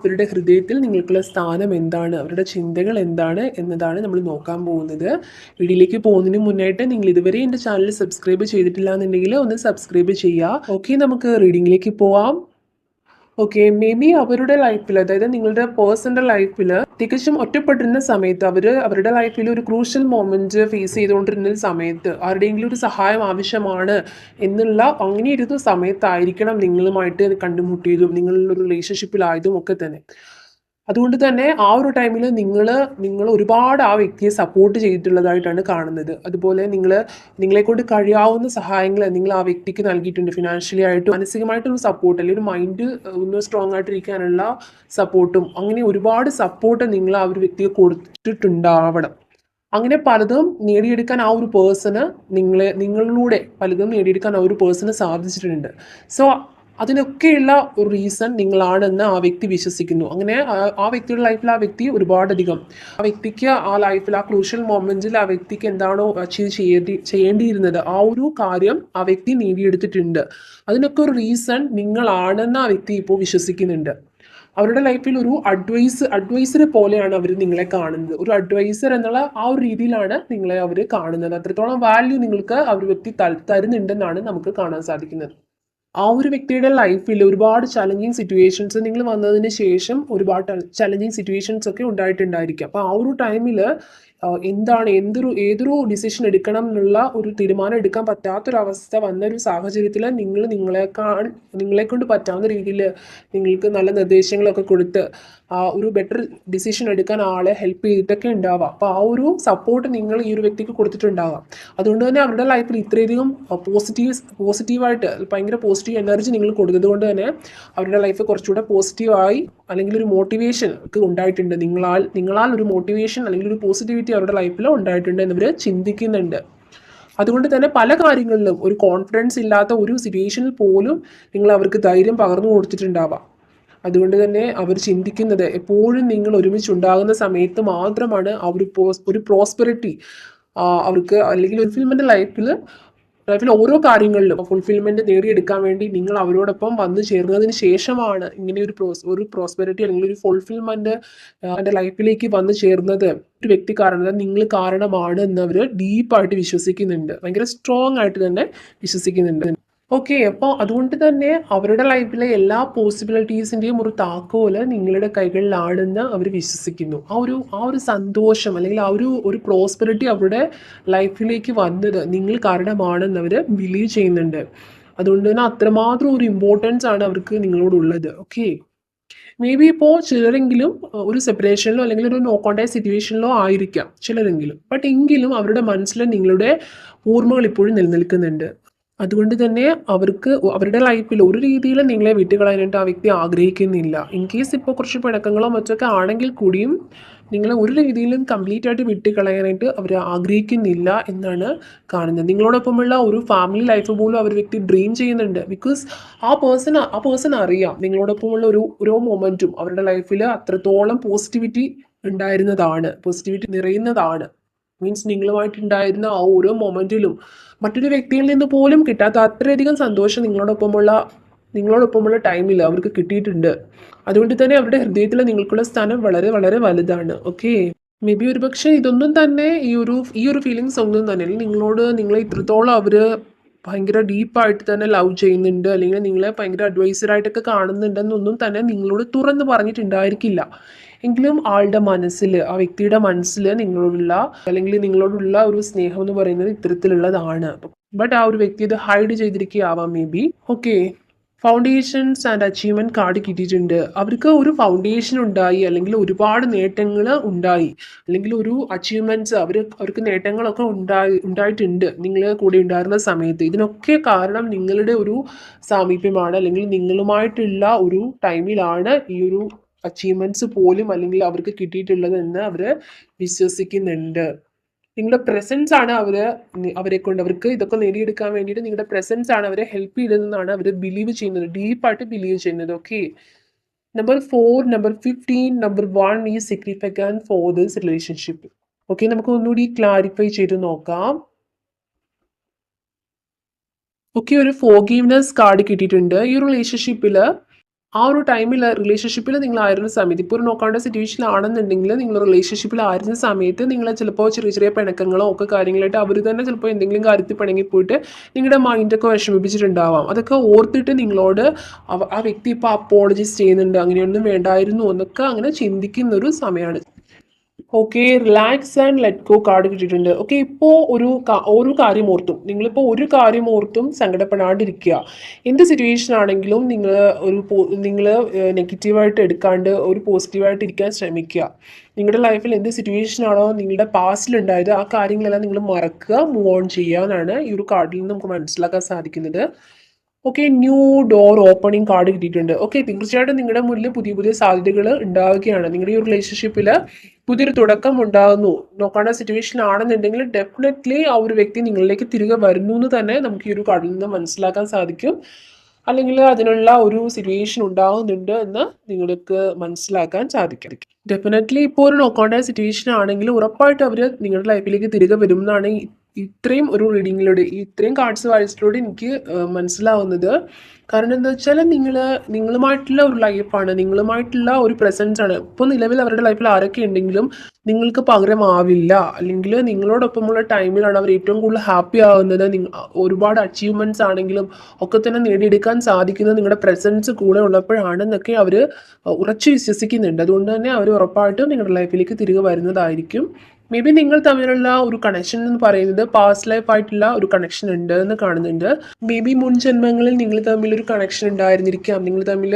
അവരുടെ ഹൃദയത്തിൽ നിങ്ങൾക്കുള്ള സ്ഥാനം എന്താണ്? അവരുടെ ചിന്തകൾ എന്താണ് എന്നതാണ് നമ്മൾ നോക്കാൻ പോകുന്നത്. വീഡിയോയിലേക്ക് പോകുന്നതിന് മുന്നായിട്ട് നിങ്ങൾ ഇതുവരെ എന്റെ ചാനൽ സബ്സ്ക്രൈബ് ചെയ്തിട്ടില്ല എന്നുണ്ടെങ്കിൽ ഒന്ന് സബ്സ്ക്രൈബ് ചെയ്യുക. ഓക്കെ നമുക്ക് റീഡിങ്ങിലേക്ക് പോവാം. ഓക്കെ മേ ബി അവരുടെ ലൈഫിൽ അതായത് നിങ്ങളുടെ പേഴ്സണൽ ലൈഫിൽ തികച്ചും ഒറ്റപ്പെട്ടിരുന്ന സമയത്ത് അവർ അവരുടെ ലൈഫിൽ ഒരു ക്രൂഷ്യൽ മോമെന്റ് ഫേസ് ചെയ്തുകൊണ്ടിരുന്ന സമയത്ത് ആരുടെയെങ്കിലും ഒരു സഹായം ആവശ്യമാണ് എന്നുള്ള അങ്ങനെ ഇരുന്ന സമയത്തായിരിക്കണം നിങ്ങളുമായിട്ട് കണ്ടുമുട്ടിയതും നിങ്ങളുടെ ഒരു റിലേഷൻഷിപ്പിലായതും ഒക്കെ തന്നെ. അതുകൊണ്ട് തന്നെ ആ ഒരു ടൈമിൽ നിങ്ങൾ നിങ്ങൾ ഒരുപാട് ആ വ്യക്തിയെ സപ്പോർട്ട് ചെയ്തിട്ടുള്ളതായിട്ടാണ് കാണുന്നത്. അതുപോലെ നിങ്ങൾ നിങ്ങളെക്കൊണ്ട് കഴിയാവുന്ന സഹായങ്ങൾ നിങ്ങൾ ആ വ്യക്തിക്ക് നൽകിയിട്ടുണ്ട്. ഫിനാൻഷ്യലി ആയിട്ടും മാനസികമായിട്ടൊരു സപ്പോർട്ട് അല്ലെങ്കിൽ ഒരു മൈൻഡ് ഒന്ന് സ്ട്രോങ് ആയിട്ടിരിക്കാനുള്ള സപ്പോർട്ടും അങ്ങനെ ഒരുപാട് സപ്പോർട്ട് നിങ്ങൾ ആ ഒരു വ്യക്തിക്ക് കൊടുത്തിട്ടുണ്ടാവണം. അങ്ങനെ പലതും നേടിയെടുക്കാൻ ആ ഒരു പേഴ്സണ് നിങ്ങളെ നിങ്ങളിലൂടെ പലതും നേടിയെടുക്കാൻ ആ ഒരു പേഴ്സണ് സാധിച്ചിട്ടുണ്ട്. സോ അതിനൊക്കെയുള്ള ഒരു റീസൺ നിങ്ങളാണെന്ന് ആ വ്യക്തി വിശ്വസിക്കുന്നു. അങ്ങനെ ആ- വ്യക്തിയുടെ ലൈഫിൽ ആ വ്യക്തി ഒരുപാടധികം. ആ വ്യക്തിക്ക് ആ ലൈഫിൽ ആ ക്രൂഷ്യൽ മൊമെന്റിൽ ആ വ്യക്തിക്ക് എന്താണോ അച്ചീവ് ചെയ്യേണ്ടി ചെയ്യേണ്ടിയിരുന്നത് ആ ഒരു കാര്യം ആ വ്യക്തി നേടിയെടുത്തിട്ടുണ്ട്. അതിനൊക്കെ ഒരു റീസൺ നിങ്ങളാണെന്ന് ആ വ്യക്തി ഇപ്പോൾ വിശ്വസിക്കുന്നുണ്ട്. അവരുടെ ലൈഫിൽ ഒരു അഡ്വൈസ് അഡ്വൈസറെ പോലെയാണ് അവർ നിങ്ങളെ കാണുന്നത്. ഒരു അഡ്വൈസർ എന്നുള്ള ആ ഒരു രീതിയിലാണ് നിങ്ങളെ അവർ കാണുന്നത്. അത്രത്തോളം വാല്യൂ നിങ്ങൾക്ക് ആ ഒരു വ്യക്തി തരുന്നുണ്ടെന്നാണ് നമുക്ക് കാണാൻ സാധിക്കുന്നത്. ആ ഒരു വ്യക്തിയുടെ ലൈഫിൽ ഒരുപാട് ചലഞ്ചിങ് സിറ്റുവേഷൻസ് നിങ്ങൾ വന്നതിന് ശേഷം ഒരുപാട് ചലഞ്ചിങ് സിറ്റുവേഷൻസ് ഒക്കെ ഉണ്ടായിട്ടുണ്ടായിരിക്കും. അപ്പോൾ ആ ഒരു ടൈമിൽ എന്താണ് എന്തൊരു ഏതൊരു ഡിസിഷൻ എടുക്കണം എന്നുള്ള ഒരു തീരുമാനം എടുക്കാൻ പറ്റാത്തൊരവസ്ഥ വന്ന ഒരു സാഹചര്യത്തിൽ നിങ്ങൾ നിങ്ങളെക്കാൾ നിങ്ങളെ കൊണ്ട് പറ്റാവുന്ന രീതിയിൽ നിങ്ങൾക്ക് നല്ല നിർദ്ദേശങ്ങളൊക്കെ കൊടുത്ത് ഒരു ബെറ്റർ ഡിസിഷൻ എടുക്കാൻ ആളെ ഹെൽപ്പ് ചെയ്തിട്ടൊക്കെ ഉണ്ടാവാം. അപ്പോൾ ആ ഒരു സപ്പോർട്ട് നിങ്ങൾ ഈ ഒരു വ്യക്തിക്ക് കൊടുത്തിട്ടുണ്ടാവാം. അതുകൊണ്ട് തന്നെ അവരുടെ ലൈഫിൽ ഇത്രയധികം പോസിറ്റീവ് പോസിറ്റീവായിട്ട് ഭയങ്കര പോസിറ്റീവ് എനർജി നിങ്ങൾ കൊടുത്തത് കൊണ്ട് തന്നെ അവരുടെ ലൈഫ് കുറച്ചുകൂടെ പോസിറ്റീവായി അല്ലെങ്കിൽ ഒരു മോട്ടിവേഷൻ ഒക്കെ ഉണ്ടായിട്ടുണ്ട്. നിങ്ങളാൽ നിങ്ങളാൽ ഒരു മോട്ടിവേഷൻ അല്ലെങ്കിൽ ഒരു പോസിറ്റിവിറ്റി അവരുടെ ലൈഫിൽ ഉണ്ടായിട്ടുണ്ട് എന്നിവർ ചിന്തിക്കുന്നുണ്ട്. അതുകൊണ്ട് തന്നെ പല കാര്യങ്ങളിലും ഒരു കോൺഫിഡൻസ് ഇല്ലാത്ത ഒരു സിറ്റുവേഷനിൽ പോലും നിങ്ങൾ അവർക്ക് ധൈര്യം പകർന്നു കൊടുത്തിട്ടുണ്ടാവാം. അതുകൊണ്ട് തന്നെ അവർ ചിന്തിക്കുന്നത് എപ്പോഴും നിങ്ങൾ ഒരുമിച്ച് ഉണ്ടാകുന്ന സമയത്ത് മാത്രമാണ് ആ ഒരു പ്രോസ്പെറിറ്റി അവർക്ക് അല്ലെങ്കിൽ ഒരു ഫിൽമിന്റെ ലൈഫിൽ ലൈഫിൽ ഓരോ കാര്യങ്ങളിലും ഫുൾഫിൽമെന്റ് നേടിയെടുക്കാൻ വേണ്ടി നിങ്ങൾ അവരോടൊപ്പം വന്ന് ചേർന്നതിന് ശേഷമാണ് ഇങ്ങനെ ഒരു പ്രോസ് ഒരു പ്രോസ്പെരിറ്റി അല്ലെങ്കിൽ ഒരു ഫുൾഫിൽമെന്റ് എന്റെ ലൈഫിലേക്ക് വന്ന് ചേർന്നത് ഒരു വ്യക്തി കാരണം നിങ്ങൾ കാരണമാണ് എന്നവർ ഡീപ്പായിട്ട് വിശ്വസിക്കുന്നുണ്ട്. ഭയങ്കര സ്ട്രോങ് ആയിട്ട് തന്നെ വിശ്വസിക്കുന്നുണ്ട്. ഓക്കെ അപ്പോൾ അതുകൊണ്ട് തന്നെ അവരുടെ ലൈഫിലെ എല്ലാ പോസിബിലിറ്റീസിന്റെയും ഒരു താക്കോൽ നിങ്ങളുടെ കൈകളിലാണെന്ന് അവർ വിശ്വസിക്കുന്നു. ആ ഒരു ആ ഒരു സന്തോഷം അല്ലെങ്കിൽ ആ ഒരു ഒരു പ്രോസ്പെറിറ്റി അവരുടെ ലൈഫിലേക്ക് വന്നത് നിങ്ങൾ കാരണമാണെന്ന് അവർ ബിലീവ് ചെയ്യുന്നുണ്ട്. അതുകൊണ്ട് തന്നെ അത്രമാത്രം ഒരു ഇമ്പോർട്ടൻസ് ആണ് അവർക്ക് നിങ്ങളോടുള്ളത്. ഓക്കെ മേ ബി ഇപ്പോൾ ചിലരെങ്കിലും ഒരു സെപ്പറേഷനിലോ അല്ലെങ്കിൽ ഒരു നോ കോണ്ടാക്ട് സിറ്റുവേഷനിലോ ആയിരിക്കാം ചിലരെങ്കിലും. ബട്ട് എങ്കിലും അവരുടെ മനസ്സിൽ നിങ്ങളുടെ ഓർമ്മകൾ ഇപ്പോഴും നിലനിൽക്കുന്നുണ്ട്. അതുകൊണ്ട് തന്നെ അവർക്ക് അവരുടെ ലൈഫിൽ ഒരു രീതിയിലും നിങ്ങളെ വിട്ടുകളയാനായിട്ട് ആ വ്യക്തി ആഗ്രഹിക്കുന്നില്ല. ഇൻ കേസ് ഇപ്പോൾ കുറച്ച് പിണക്കങ്ങളോ മറ്റൊക്കെ ആണെങ്കിൽ കൂടിയും നിങ്ങളെ ഒരു രീതിയിലും കംപ്ലീറ്റ് ആയിട്ട് വിട്ടുകളയാനായിട്ട് അവർ ആഗ്രഹിക്കുന്നില്ല എന്നാണ് കാണുന്നത്. നിങ്ങളോടൊപ്പമുള്ള ഒരു ഫാമിലി ലൈഫ് പോലും അവർ വ്യക്തി ഡ്രീം ചെയ്യുന്നുണ്ട്. ബിക്കോസ് ആ പേഴ്സൺ ആ പേഴ്സൺ അറിയാം നിങ്ങളോടൊപ്പമുള്ള ഒരു ഓരോ മൊമെന്റും അവരുടെ ലൈഫിൽ അത്രത്തോളം പോസിറ്റിവിറ്റി ഉണ്ടായിരുന്നതാണ്. പോസിറ്റിവിറ്റി നിറയുന്നതാണ്. മീൻസ് നിങ്ങളുമായിട്ടുണ്ടായിരുന്ന ആ ഓരോ മൊമെന്റിലും മറ്റൊരു വ്യക്തിയിൽ നിന്ന് പോലും കിട്ടാത്ത അത്രയധികം സന്തോഷം നിങ്ങളോടൊപ്പമുള്ള നിങ്ങളോടൊപ്പമുള്ള ടൈമിൽ അവർക്ക് കിട്ടിയിട്ടുണ്ട്. അതുകൊണ്ട് തന്നെ അവരുടെ ഹൃദയത്തിൽ നിങ്ങൾക്കുള്ള സ്ഥാനം വളരെ വളരെ വലുതാണ്. ഓക്കെ മേ ബി ഒരുപക്ഷെ ഇതൊന്നും തന്നെ ഈ ഒരു ഈ ഒരു ഫീലിങ്സ് ഒന്നും തന്നെ. നിങ്ങളോട് നിങ്ങളെ ഇത്രത്തോളം അവർ ഭയങ്കര ഡീപ്പായിട്ട് തന്നെ ലവ് ചെയ്യുന്നുണ്ട്. അല്ലെങ്കിൽ നിങ്ങളെ ഭയങ്കര അഡ്വൈസറായിട്ടൊക്കെ കാണുന്നുണ്ടെന്നൊന്നും തന്നെ നിങ്ങളോട് തുറന്ന് പറഞ്ഞിട്ടുണ്ടായിരിക്കില്ല. എങ്കിലും ആളുടെ മനസ്സിൽ ആ വ്യക്തിയുടെ മനസ്സിൽ നിങ്ങളോടുള്ള അല്ലെങ്കിൽ നിങ്ങളോടുള്ള ഒരു സ്നേഹം എന്ന് പറയുന്നത് ഇത്തരത്തിലുള്ളതാണ്. ബട്ട് ആ ഒരു വ്യക്തി ഇത് hide ചെയ്തിരിക്കുകയാവാം maybe okay foundations and achievement card കിട്ടിയിട്ടുണ്ട്. അവർക്ക് ഒരു ഫൗണ്ടേഷൻ ഉണ്ടായി അല്ലെങ്കിൽ ഒരുപാട് നേട്ടങ്ങൾ ഉണ്ടായി അല്ലെങ്കിൽ ഒരു അച്ചീവ്മെന്റ്സ് അവർ അവർക്ക് നേട്ടങ്ങളൊക്കെ ഉണ്ടായി ഉണ്ടായിട്ടുണ്ട്. നിങ്ങൾ കൂടെ ഉണ്ടായിരുന്ന സമയത്ത്. ഇതിനൊക്കെ കാരണം നിങ്ങളുടെ ഒരു സാമീപ്യമാണ് അല്ലെങ്കിൽ നിങ്ങളുമായിട്ടുള്ള ഒരു ടൈമിലാണ് ഈ ഒരു അച്ചീവ്മെന്റ്സ് പോലും അല്ലെങ്കിൽ അവർക്ക് കിട്ടിയിട്ടുള്ളത് എന്ന് അവർ വിശ്വസിക്കുന്നുണ്ട്. നിങ്ങളുടെ പ്രസൻസ് ആണ് അവർ അവരെ കൊണ്ട് അവർക്ക് ഇതൊക്കെ നേടിയെടുക്കാൻ വേണ്ടിയിട്ട് നിങ്ങളുടെ പ്രസൻസ് ആണ് അവരെ ഹെൽപ്പ് ചെയ്തതെന്നാണ് അവർ ബിലീവ് ചെയ്യുന്നത്. ഡീപ്പായിട്ട് ബിലീവ് ചെയ്യുന്നത്. Okay number four number fifteen number one ഈ significant for this relationship okay നമുക്ക് ഒന്നുകൂടി ക്ലാരിഫൈ ചെയ്ത് നോക്കാം. ഓക്കെ ഒരു ഫോഗീവ്നെസ് കാർഡ് കിട്ടിയിട്ടുണ്ട്. ഈ റിലേഷൻഷിപ്പിൽ ആ ഒരു ടൈമിൽ റിലേഷൻഷിപ്പിൽ നിങ്ങളായിരുന്ന സമയത്ത് ഇപ്പോൾ ഒരു നോക്കാണ്ട സിറ്റുവേഷൻ ആണെന്നുണ്ടെങ്കിൽ നിങ്ങൾ റിലേഷൻഷിപ്പിലായിരുന്ന സമയത്ത് നിങ്ങൾ ചിലപ്പോൾ ചെറിയ ചെറിയ പിണക്കങ്ങളോ ഒക്കെ കാര്യങ്ങളായിട്ട് അവർ തന്നെ ചിലപ്പോൾ എന്തെങ്കിലും കാര്യത്തിൽ പിണങ്ങി പോയിട്ട് നിങ്ങളുടെ മൈൻഡൊക്കെ വിഷമിപ്പിച്ചിട്ടുണ്ടാവാം. അതൊക്കെ ഓർത്തിട്ട് നിങ്ങളോട് ആ വ്യക്തി ഇപ്പോൾ അപ്പോളജൈസ് ചെയ്യുന്നുണ്ട് അങ്ങനെയൊന്നും വേണ്ടായിരുന്നു എന്നൊക്കെ അങ്ങനെ ചിന്തിക്കുന്നൊരു സമയമാണ് okay relax and let go card കിട്ടിയിട്ടുണ്ട് ഓക്കെ ഇപ്പോൾ ഒരു ഒരു കാര്യം ഓർത്തും. നിങ്ങളിപ്പോൾ ഒരു കാര്യം ഓർത്തും സങ്കടപ്പെടാണ്ടിരിക്കുക. എന്ത് സിറ്റുവേഷൻ ആണെങ്കിലും നിങ്ങൾ ഒരു നിങ്ങൾ നെഗറ്റീവായിട്ട് എടുക്കാണ്ട് ഒരു പോസിറ്റീവായിട്ട് ഇരിക്കാൻ ശ്രമിക്കുക. നിങ്ങളുടെ ലൈഫിൽ എന്ത് സിറ്റുവേഷൻ ആണോ നിങ്ങളുടെ പാസ്റ്റിലുണ്ടായത് ആ കാര്യങ്ങളെല്ലാം നിങ്ങൾ മറക്കുക മൂവ് ഓൺ ചെയ്യുക എന്നാണ് ഈ ഒരു കാർഡിൽ നിന്ന് നമുക്ക് മനസ്സിലാക്കാൻ സാധിക്കുന്നത്. Okay new door opening card കിട്ടിയിട്ടുണ്ട്. ഓക്കെ തീർച്ചയായിട്ടും നിങ്ങളുടെ മുന്നിൽ പുതിയ പുതിയ സാധ്യതകൾ ഉണ്ടാവുകയാണ്. നിങ്ങളുടെ ഈ റിലേഷൻഷിപ്പിൽ പുതിയൊരു തുടക്കം ഉണ്ടാകുന്നു നോക്കേണ്ട സിറ്റുവേഷൻ ആണെന്നുണ്ടെങ്കിൽ ഡെഫിനറ്റ്ലി ആ ഒരു വ്യക്തി നിങ്ങളിലേക്ക് തിരികെ വരുന്നു എന്ന് തന്നെ നമുക്ക് ഈ ഒരു കാർഡിൽ നിന്ന് മനസ്സിലാക്കാൻ സാധിക്കും. അല്ലെങ്കിൽ അതിനുള്ള ഒരു സിറ്റുവേഷൻ ഉണ്ടാകുന്നുണ്ട് എന്ന് നിങ്ങൾക്ക് മനസ്സിലാക്കാൻ സാധിക്കും. ഡെഫിനറ്റ്ലി ഇപ്പോൾ ഒരു നോക്കേണ്ട സിറ്റുവേഷൻ ആണെങ്കിൽ ഉറപ്പായിട്ട് അവർ നിങ്ങളുടെ ലൈഫിലേക്ക് തിരികെ വരും എന്നാണ് ഇത്രയും ഒരു റീഡിങ്ങിലൂടെ ഇത്രയും കാർഡ്സ് വായിച്ചിലൂടെ എനിക്ക് മനസ്സിലാവുന്നത്. കാരണം എന്താ വെച്ചാൽ നിങ്ങൾ നിങ്ങളുമായിട്ടുള്ള ഒരു ലൈഫാണ് നിങ്ങളുമായിട്ടുള്ള ഒരു പ്രസൻസ് ആണ്. ഇപ്പോൾ നിലവിൽ അവരുടെ ലൈഫിൽ ആരൊക്കെ ഉണ്ടെങ്കിലും നിങ്ങൾക്ക് പകരമാവില്ല അല്ലെങ്കിൽ നിങ്ങളോടൊപ്പമുള്ള ടൈമിലാണ് അവർ ഏറ്റവും കൂടുതൽ ഹാപ്പി ആവുന്നത്. ഒരുപാട് അച്ചീവ്മെന്റ്സ് ആണെങ്കിലും ഒക്കെ തന്നെ നേടിയെടുക്കാൻ സാധിക്കുന്നത് നിങ്ങളുടെ പ്രസൻസ് കൂടെ ഉള്ളപ്പോഴാണെന്നൊക്കെ അവർ ഉറച്ചു വിശ്വസിക്കുന്നുണ്ട്. അതുകൊണ്ട് തന്നെ അവർ ഉറപ്പായിട്ടും നിങ്ങളുടെ ലൈഫിലേക്ക് തിരികെ വരുന്നതായിരിക്കും. മേ ബി നിങ്ങൾ തമ്മിലുള്ള ഒരു കണക്ഷൻ എന്ന് പറയുന്നത് പാസ്റ്റ് ലൈഫ് ആയിട്ടുള്ള ഒരു കണക്ഷൻ ഉണ്ട് എന്ന് കാണുന്നുണ്ട്. മേ ബി മുൻ ജന്മങ്ങളിൽ നിങ്ങൾ തമ്മിൽ ഒരു കണക്ഷൻ ഉണ്ടായിരുന്നിരിക്കാം. നിങ്ങൾ തമ്മിൽ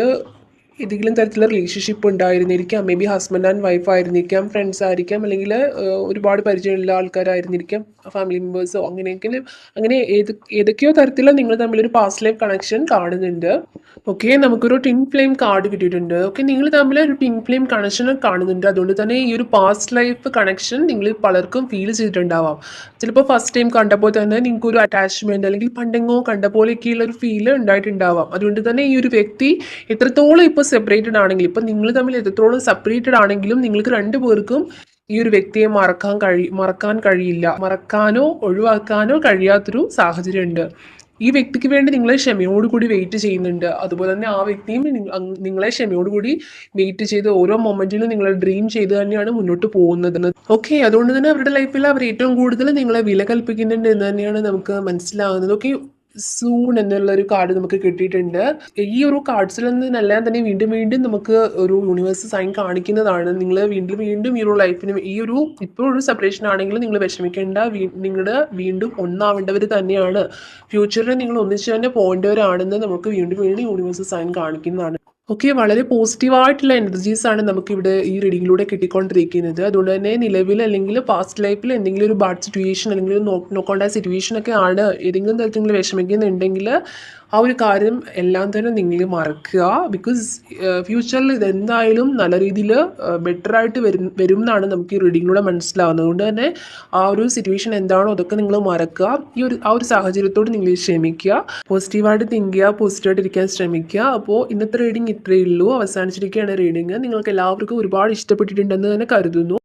ഏതെങ്കിലും തരത്തിലുള്ള റിലേഷൻഷിപ്പ് ഉണ്ടായിരുന്നിരിക്കാം. Maybe husband and wife ആയിരുന്നിരിക്കാം ഫ്രണ്ട്സ് ആയിരിക്കാം അല്ലെങ്കിൽ ഒരുപാട് പരിചയമുള്ള ആൾക്കാരായിരുന്നിരിക്കാം ഫാമിലി മെമ്പേഴ്സോ അങ്ങനെയെങ്കിലും അങ്ങനെ ഏത് ഏതൊക്കെയോ തരത്തിലുള്ള നിങ്ങൾ തമ്മിലൊരു പാസ്റ്റ് ലൈഫ് കണക്ഷൻ കാണുന്നുണ്ട്. ഓക്കെ നമുക്കൊരു ടിൻ ഫ്ലെയിം കാർഡ് കിട്ടിയിട്ടുണ്ട്. ഓക്കെ നിങ്ങൾ തമ്മിൽ ഒരു ടിൻ ഫ്ലെയിം കണക്ഷൻ കാണുന്നുണ്ട്. അതുകൊണ്ട് തന്നെ ഈ ഒരു പാസ്റ്റ് ലൈഫ് കണക്ഷൻ നിങ്ങൾ പലർക്കും ഫീൽ ചെയ്തിട്ടുണ്ടാവാം. ചിലപ്പോൾ ഫസ്റ്റ് ടൈം കണ്ടപ്പോൾ തന്നെ നിങ്ങൾക്ക് ഒരു അറ്റാച്ച്മെന്റ് അല്ലെങ്കിൽ പണ്ടെങ്ങോ കണ്ട പോലെയൊക്കെയുള്ള ഒരു ഫീൽ ഉണ്ടായിട്ടുണ്ടാവാം. അതുകൊണ്ട് തന്നെ ഈ ഒരു വ്യക്തി എത്രത്തോളം ഇപ്പോൾ സെപ്പറേറ്റഡ് ആണെങ്കിലും ഇപ്പം നിങ്ങൾ തമ്മിൽ എത്രത്തോളം സെപ്പറേറ്റഡ് ആണെങ്കിലും നിങ്ങൾക്ക് രണ്ടു പേർക്കും ഈ ഒരു വ്യക്തിയെ മറക്കാൻ കഴി മറക്കാൻ കഴിയില്ല. മറക്കാനോ ഒഴിവാക്കാനോ കഴിയാത്തൊരു സാഹചര്യമുണ്ട്. ഈ വ്യക്തിക്ക് വേണ്ടി നിങ്ങളെ ക്ഷമയോടുകൂടി വെയിറ്റ് ചെയ്യുന്നുണ്ട്. അതുപോലെ തന്നെ ആ വ്യക്തിയും നിങ്ങളെ ക്ഷമയോടുകൂടി വെയിറ്റ് ചെയ്ത് ഓരോ മൊമെന്റിലും നിങ്ങളെ ഡ്രീം ചെയ്ത് തന്നെയാണ് മുന്നോട്ട് പോകുന്നത്. ഓക്കെ അതുകൊണ്ട് തന്നെ അവരുടെ ലൈഫിൽ അവർ ഏറ്റവും കൂടുതൽ നിങ്ങളെ വില കൽപ്പിക്കുന്നുണ്ട് എന്ന് തന്നെയാണ് നമുക്ക് മനസ്സിലാകുന്നത്. ഓക്കെ സൂൺ എന്നുള്ള ഒരു കാർഡ് നമുക്ക് കിട്ടിയിട്ടുണ്ട്. ഈ ഒരു കാർഡ്സിൽ നിന്നെല്ലാം തന്നെ വീണ്ടും വീണ്ടും നമുക്ക് ഒരു യൂണിവേഴ്സ് സൈൻ കാണിക്കുന്നതാണ്. നിങ്ങൾ വീണ്ടും വീണ്ടും ഈ ഒരു ലൈഫിന് ഈ ഒരു ഇപ്പോൾ ഒരു സെപ്പറേഷൻ ആണെങ്കിലും നിങ്ങൾ വിഷമിക്കേണ്ട. നിങ്ങളുടെ വീണ്ടും ഒന്നാവേണ്ടവർ തന്നെയാണ്. ഫ്യൂച്ചറിൽ നിങ്ങൾ ഒന്നിച്ച് തന്നെ പോകേണ്ടവരാണെന്ന് നമുക്ക് വീണ്ടും വീണ്ടും യൂണിവേഴ്സ് സൈൻ കാണിക്കുന്നതാണ്. ഓക്കെ വളരെ പോസിറ്റീവായിട്ടുള്ള എനർജീസ് ആണ് നമുക്ക് ഇവിടെ ഈ റീഡിങ്ങിലൂടെ കിട്ടിക്കൊണ്ടിരിക്കുന്നത്. അതുകൊണ്ട് തന്നെ നിലവിൽ അല്ലെങ്കിൽ പാസ്റ്റ് ലൈഫിൽ എന്തെങ്കിലും ഒരു ബാഡ് സിറ്റുവേഷൻ അല്ലെങ്കിൽ നോക്കേണ്ട സിറ്റുവേഷൻ ഒക്കെ ആണ് ഏതെങ്കിലും തരത്തിൽ വിഷമിക്കുന്നുണ്ടെങ്കിൽ ആ ഒരു കാര്യം എല്ലാം തന്നെ നിങ്ങൾ മറക്കുക. ബിക്കോസ് ഫ്യൂച്ചറിൽ ഇതെന്തായാലും നല്ല രീതിയിൽ ബെറ്റർ ആയിട്ട് വരും വരും എന്നാണ് നമുക്ക് ഈ റീഡിങ്ങിലൂടെ മനസ്സിലാവുന്നത്. അതുകൊണ്ട് തന്നെ ആ ഒരു സിറ്റുവേഷൻ എന്താണോ അതൊക്കെ നിങ്ങൾ മറക്കുക. ഈ ഒരു ആ ഒരു സാഹചര്യത്തോട് നിങ്ങൾ ക്ഷമിക്കുക. പോസിറ്റീവായിട്ട് തിങ്ക് ചെയ്യുക പോസിറ്റീവായിട്ട് ഇരിക്കാൻ ശ്രമിക്കുക. അപ്പോൾ ഇന്നത്തെ റീഡിങ് ഇത്രയേ ഉള്ളൂ. അവസാനിച്ചിരിക്കുകയാണ് റീഡിങ് നിങ്ങൾക്ക് എല്ലാവർക്കും ഒരുപാട് ഇഷ്ടപ്പെട്ടിട്ടുണ്ടെന്ന് തന്നെ കരുതുന്നു.